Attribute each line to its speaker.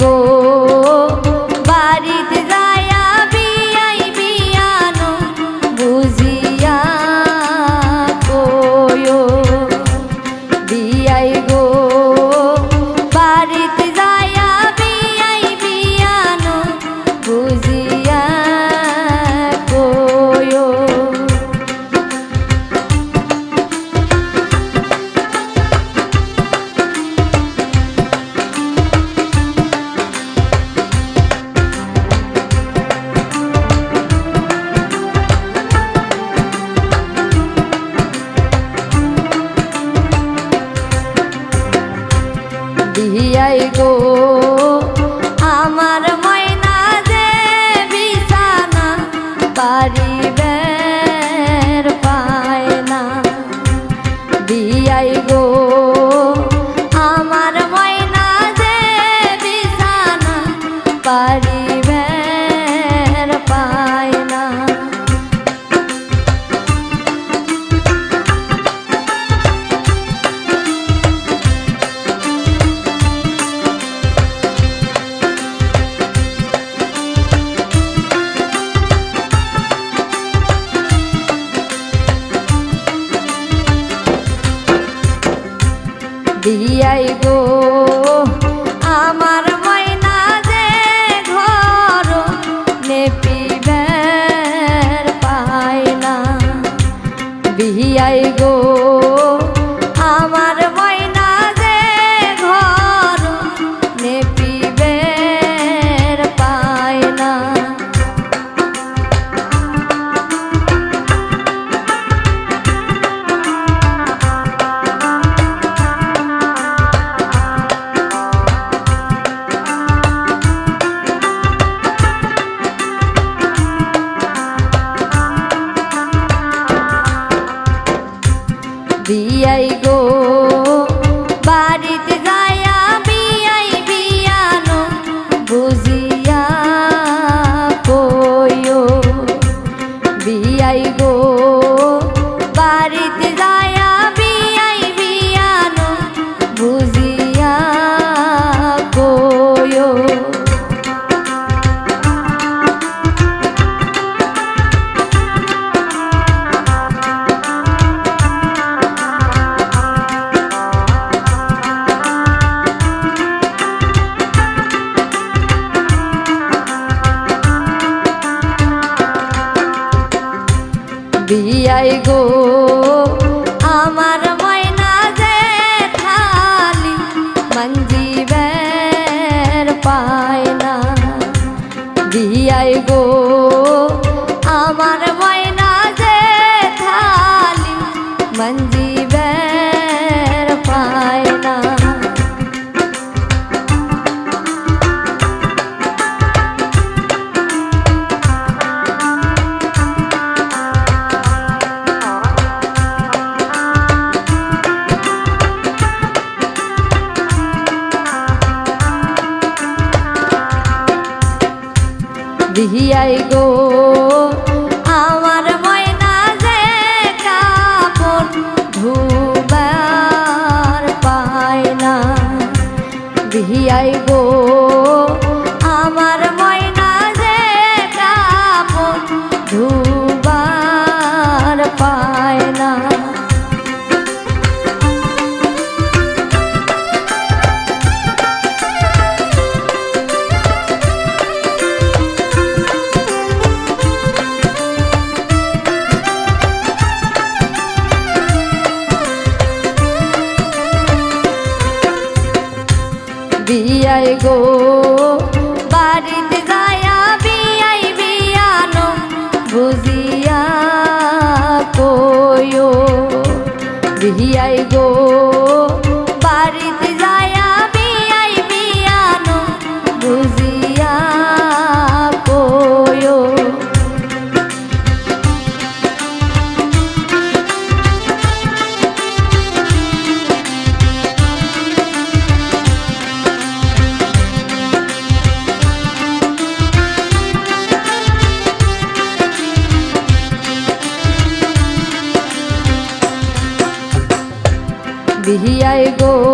Speaker 1: গো। দিয়াই গো। মঞ্জিবের পায় না Dihiyai go ধুবার পায় না। বিয়ায় গো হিয়াই গো